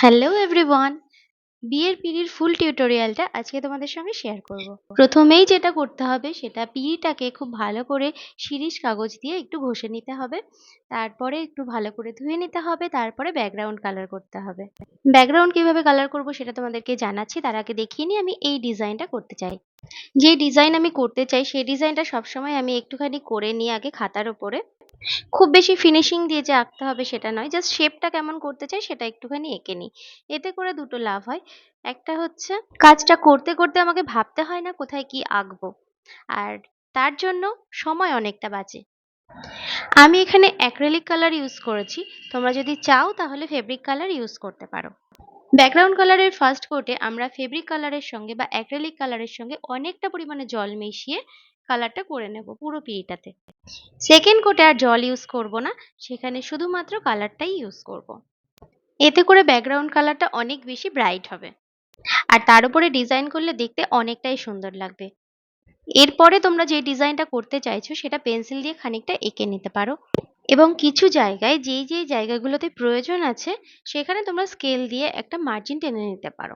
Hello everyone বিয়ের পিঁড়ির ফুল টিউটোরিয়ালটা আজকে তোমাদের সঙ্গে শেয়ার করব। প্রথমেই যেটা করতে হবে, সেটা পিঁড়িটাকে খুব ভালো করে শিরিষ কাগজ দিয়ে একটু ঘষে নিতে হবে। তারপরে একটু ভালো করে ধুয়ে নিতে হবে, তারপরে ব্যাকগ্রাউন্ড কালার করতে হবে। ব্যাকগ্রাউন্ড কীভাবে কালার করব সেটা তোমাদেরকে জানাচ্ছি, তার আগে দেখিয়ে নিই, আমি এই ডিজাইনটা করতে চাই। যে ডিজাইন আমি করতে চাই, সেই ডিজাইনটা সবসময় আমি একটুখানি করে নিই আগে খাতার ওপরে খুব বেশি ফিনিশিং দিয়ে যে আঁকতে হবে সেটা নয় জাস্ট শেপটা কেমন করতে চাই সেটা একটুখানি এঁকে নিই। এতে করে দুটো লাভ হয়। একটা হচ্ছে, কাজটা করতে করতে আমাকে ভাবতে হয় না কোথায় কি আঁকবো। আর তার জন্য সময় অনেকটা বাঁচে। আমি এখানে অ্যাক্রেলিক কালার ইউজ করেছি। তোমরা যদি চাও তাহলে ফেব্রিক কালার ইউজ করতে পারো। ব্যাকগ্রাউন্ড কালারের ফার্স্ট কোটে আমরা ফেব্রিক কালারের সঙ্গে বা অ্যাক্রেলিক কালারের সঙ্গে অনেকটা পরিমাণে জল মিশিয়ে কালারটা করে নেব পুরো পিড়িটাতে। সেকেন্ড কোটে আর জল ইউজ করব না, সেখানে শুধুমাত্র কালারটাই ইউজ করব। এতে করে ব্যাকগ্রাউন্ড কালারটা অনেক বেশি ব্রাইট হবে। আর তার উপরে ডিজাইন করলে দেখতে অনেকটাই সুন্দর লাগবে। এরপরে তোমরা যে ডিজাইনটা করতে চাইছো, সেটা পেন্সিল দিয়ে খানিকটা এঁকে নিতে পারো। এবং কিছু জায়গায়, যেই যেই জায়গাগুলোতে প্রয়োজন আছে, সেখানে তোমরা স্কেল দিয়ে একটা মার্জিন টেনে নিতে পারো।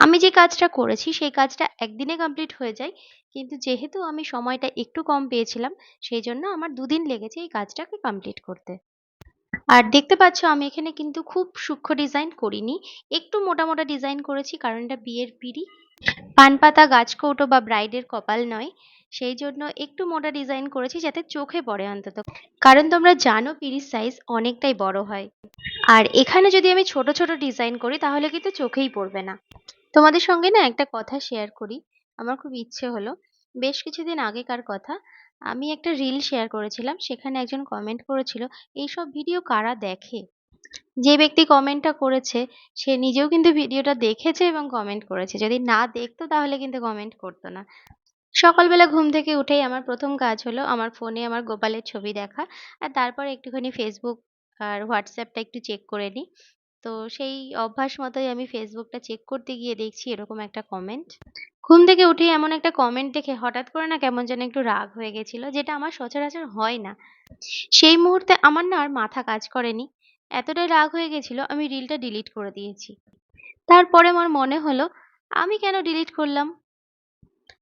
আমি যে কাজটা করেছি, সেই কাজটা একদিনে কমপ্লিট হয়ে যায়। কিন্তু যেহেতু আমি সময়টা একটু কম পেয়েছিলাম, সেই জন্য আমার দুদিন লেগেছে এই কাজটাকে কমপ্লিট করতে। আর দেখতে পাচ্ছ, আমি এখানে কিন্তু খুব সূক্ষ্ম ডিজাইন করিনি। একটু মোটা মোটা ডিজাইন করেছি, কারণ এটা বিয়ের পিড়ি। পান পাতা গাছকৌটো বা ব্রাইডের কপাল নয়। সেই জন্য একটু মোটা ডিজাইন করেছি, যাতে চোখে পড়ে অন্তত। কারণ তোমরা জানো, পিড়ির সাইজ অনেকটাই বড় হয়। আর এখানে যদি আমি ছোট ছোট ডিজাইন করি, তাহলে কিন্তু চোখেই পড়বে না। তোমাদের সঙ্গে না একটা কথা শেয়ার করি, আমার খুব ইচ্ছে হলো। বেশ কিছুদিন আগেকার কথা, আমি একটা রিল শেয়ার করেছিলাম, সেখানে একজন কমেন্ট করেছিল, এইসব ভিডিও কারা দেখে? যে ব্যক্তি কমেন্টটা করেছে, সে নিজেও কিন্তু ভিডিওটা দেখেছে এবং কমেন্ট করেছে। যদি না দেখতো, তাহলে কিন্তু কমেন্ট করতো না। সকালবেলা ঘুম থেকে উঠেই আমার প্রথম কাজ হলো, আমার ফোনে আমার গোপালের ছবি দেখা, আর তারপর একটুখানি ফেসবুক আর হোয়াটসঅ্যাপটা একটু চেক করে নিই। তো সেই অভ্যাস মতোই আমি ফেসবুকটা চেক করতে গিয়ে দেখছি এরকম একটা কমেন্ট ঘুম থেকে উঠেই এমন একটা কমেন্ট দেখে হঠাৎ করে না কেমন যেন একটু রাগ হয়ে গেছিল, যেটা আমার সচরাচর হয় না। সেই মুহূর্তে আমার না আর মাথা কাজ করেনি। এতটাই রাগ হয়ে গেছিল, আমি রিলটা ডিলিট করে দিয়েছি। তারপরে আমার মনে হলো, আমি কেন ডিলিট করলাম?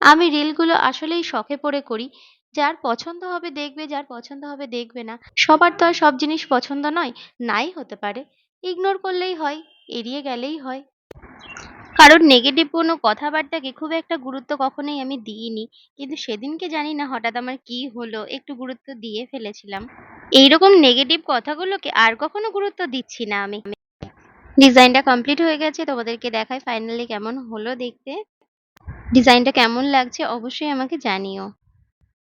আমি রিলগুলো আসলেই শখে পড়ে করি যার পছন্দ হবে দেখবে, যার পছন্দ হবে দেখবে না। সবার তো আর সব জিনিস পছন্দ নয়, নাই হতে পারে। ইগনোর করলেই হয়, এড়িয়ে গেলেই হয়। কারণ নেগেটিভ কোনো কথাবার্তাকে খুব একটা গুরুত্ব কখনোই আমি দিইনি। কিন্তু সেদিনকে জানি না হঠাৎ আমার কি হলো, একটু গুরুত্ব দিয়ে ফেলেছিলাম। এইরকম নেগেটিভ কথাগুলোকে আর কখনো গুরুত্ব দিচ্ছি না আমি। ডিজাইনটা কমপ্লিট হয়ে গেছে, তোমাদেরকে দেখাই ফাইনালি কেমন হলো দেখতে। ডিজাইনটা কেমন লাগছে অবশ্যই আমাকে জানিও।